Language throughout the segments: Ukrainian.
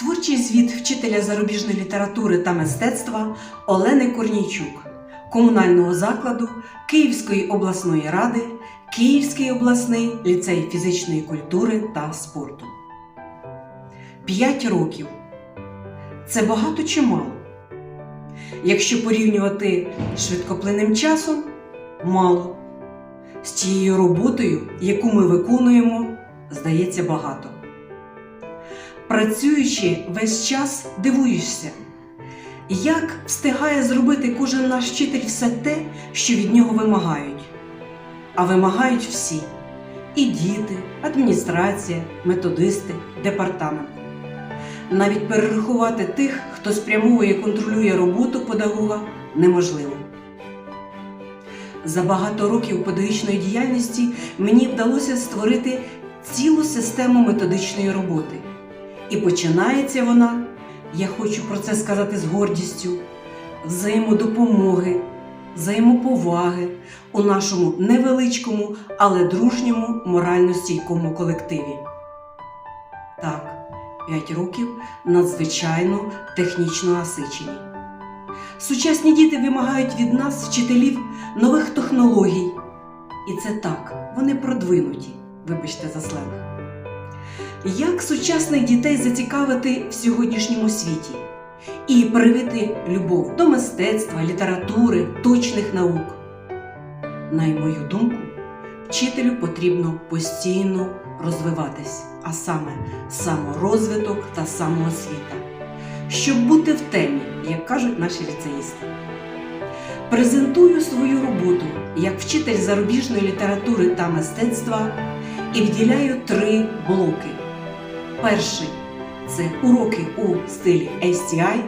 Творчий звіт вчителя зарубіжної літератури та мистецтва Олени Корнійчук, комунального закладу Київської обласної ради, Київський обласний ліцей фізичної культури та спорту. П'ять років. Це багато чи мало? Якщо порівнювати з швидкоплинним часом, мало. З тією роботою, яку ми виконуємо, здається багато. Працюючи весь час, дивуєшся, як встигає зробити кожен наш вчитель все те, що від нього вимагають. А вимагають всі: і діти, адміністрація, методисти, департамент. Навіть перерахувати тих, хто спрямовує і контролює роботу педагога, неможливо. За багато років педагогічної діяльності мені вдалося створити цілу систему методичної роботи. І починається вона, я хочу про це сказати з гордістю, взаємодопомоги, взаємоповаги у нашому невеличкому, але дружньому морально стійкому колективі. Так, 5 років надзвичайно технічно насичені. Сучасні діти вимагають від нас, вчителів, нових технологій. І це так, вони продвинуті, вибачте за сленг. Як сучасних дітей зацікавити в сьогоднішньому світі і привити любов до мистецтва, літератури, точних наук? На мою думку, вчителю потрібно постійно розвиватись, а саме саморозвиток та самоосвіта, щоб бути в темі, як кажуть наші ліцеїсти. Презентую свою роботу як вчитель зарубіжної літератури та мистецтва і вділяю три блоки. Перший це уроки у стилі STI,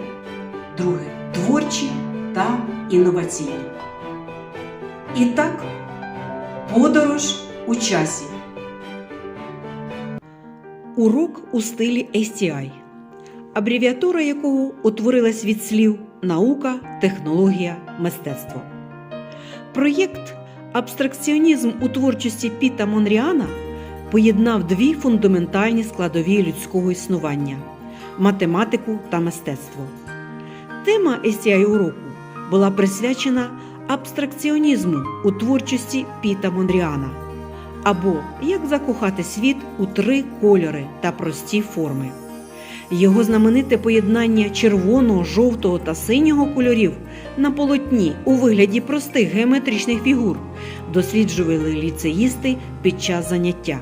друге творчі та інноваційні. І так, подорож у часі. Урок у стилі STI, абревіатура якого утворилась від слів наука, технологія, мистецтво. Проєкт Абстракціонізм у творчості Піта Монріана поєднав дві фундаментальні складові людського існування математику та мистецтво. Тема STI уроку була присвячена абстракціонізму у творчості Піта Монріана або як закохати світ у три кольори та прості форми. Його знамените поєднання червоного, жовтого та синього кольорів на полотні у вигляді простих геометричних фігур досліджували ліцеїсти під час заняття.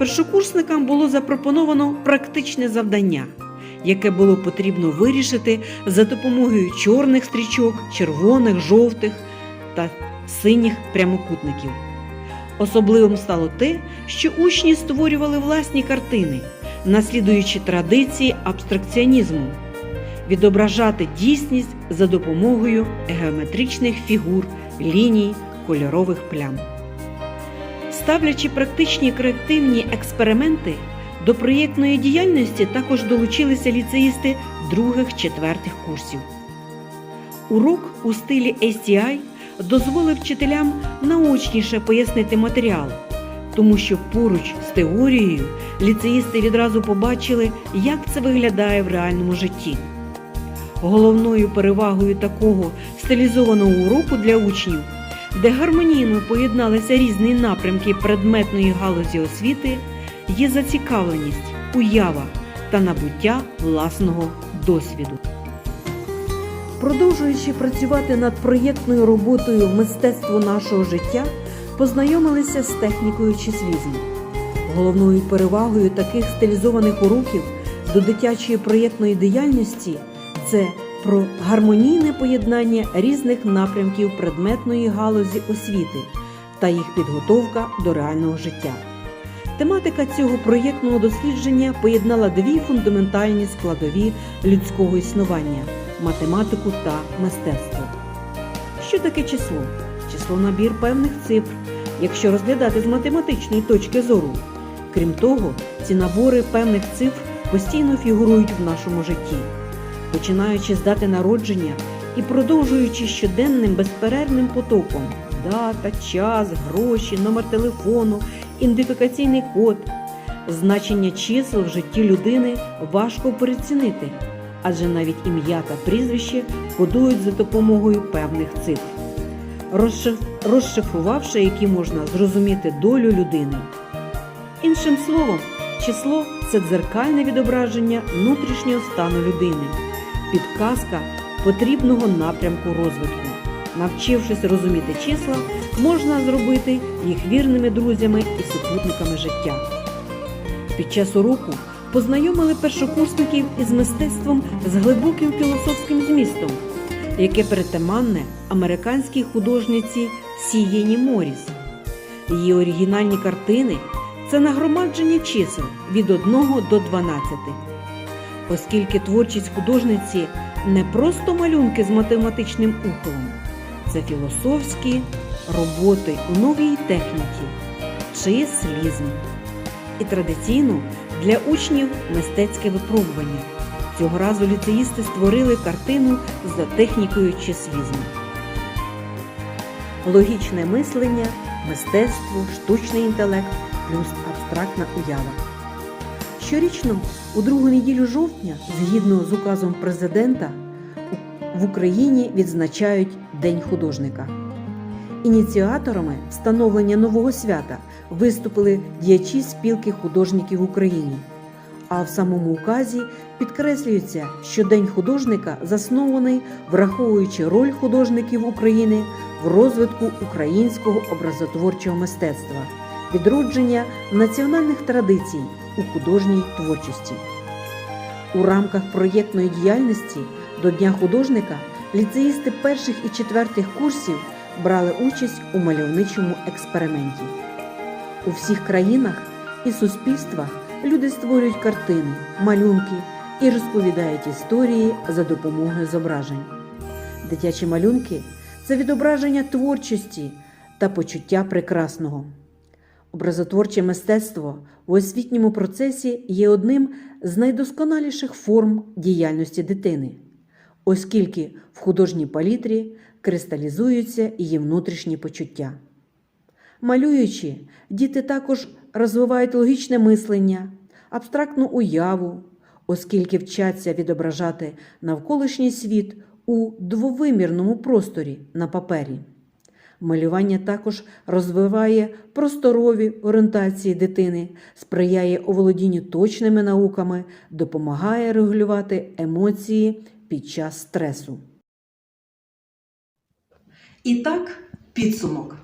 Першокурсникам було запропоновано практичне завдання, яке було потрібно вирішити за допомогою чорних стрічок, червоних, жовтих та синіх прямокутників. Особливим стало те, що учні створювали власні картини, наслідуючи традиції абстракціонізму, відображати дійсність за допомогою геометричних фігур, ліній, кольорових плям. Ставлячи практичні креативні експерименти, до проєктної діяльності також долучилися ліцеїсти других-четвертих курсів. Урок у стилі STI дозволив вчителям наочніше пояснити матеріал, тому що поруч з теорією ліцеїсти відразу побачили, як це виглядає в реальному житті. Головною перевагою такого стилізованого уроку для учнів, де гармонійно поєдналися різні напрямки предметної галузі освіти, є зацікавленість, уява та набуття власного досвіду. Продовжуючи працювати над проєктною роботою мистецтво нашого життя, познайомилися з технікою числізму. Головною перевагою таких стилізованих уроків до дитячої проєктної діяльності це про гармонійне поєднання різних напрямків предметної галузі освіти та їх підготовка до реального життя. Тематика цього проєктного дослідження поєднала дві фундаментальні складові людського існування математику та мистецтво. Що таке число? Число набір певних цифр, якщо розглядати з математичної точки зору. Крім того, ці набори певних цифр постійно фігурують в нашому житті, починаючи з дати народження і продовжуючи щоденним безперервним потоком дата, час, гроші, номер телефону, ідентифікаційний код. Значення чисел в житті людини важко перецінити, адже навіть ім'я та прізвище кодують за допомогою певних цифр, розшиф- розшифрувавши які можна зрозуміти долю людини. Іншим словом, число це дзеркальне відображення внутрішнього стану людини, підказка потрібного напрямку розвитку. Навчившись розуміти числа, можна зробити їх вірними друзями і супутниками життя. Під час уроку познайомили першокурсників із мистецтвом з глибоким філософським змістом, яке перетаманне американській художниці Сієні Моріс. Її оригінальні картини це нагромадження чисел від 1 до 12. Оскільки творчість художниці не просто малюнки з математичним ухилом, це філософські роботи у новій техніці, числізм. І традиційно для учнів мистецьке випробування. Цього разу ліцеїсти створили картину за технікою числізму. Логічне мислення, мистецтво, штучний інтелект плюс абстрактна уява. Щорічно, у другу неділю жовтня, згідно з указом президента, в Україні відзначають День художника. Ініціаторами встановлення нового свята виступили діячі спілки художників в Україні. А в самому указі підкреслюється, що День художника заснований, враховуючи роль художників України в розвитку українського образотворчого мистецтва, відродження національних традицій у художній творчості. У рамках проєктної діяльності до Дня художника ліцеїсти перших і четвертих курсів брали участь у мальовничому експерименті. У всіх країнах і суспільствах люди створюють картини, малюнки і розповідають історії за допомогою зображень. Дитячі малюнки це відображення творчості та почуття прекрасного. Образотворче мистецтво у освітньому процесі є одним з найдосконаліших форм діяльності дитини, оскільки в художній палітрі кристалізуються її внутрішні почуття. Малюючи, діти також розвивають логічне мислення, абстрактну уяву, оскільки вчаться відображати навколишній світ у двовимірному просторі на папері. Малювання також розвиває просторові орієнтації дитини, сприяє оволодінню точними науками, допомагає регулювати емоції під час стресу. І так, підсумок.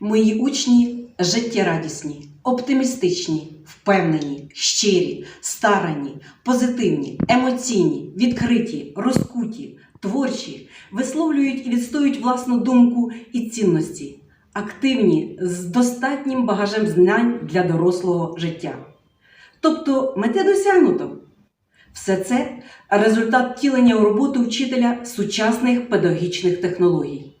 Мої учні життєрадісні, оптимістичні, впевнені, щирі, старанні, позитивні, емоційні, відкриті, розкуті, творчі, висловлюють і відстоюють власну думку і цінності, активні з достатнім багажем знань для дорослого життя. Тобто мете досягнуто. Все це результат втілення у роботу вчителя сучасних педагогічних технологій.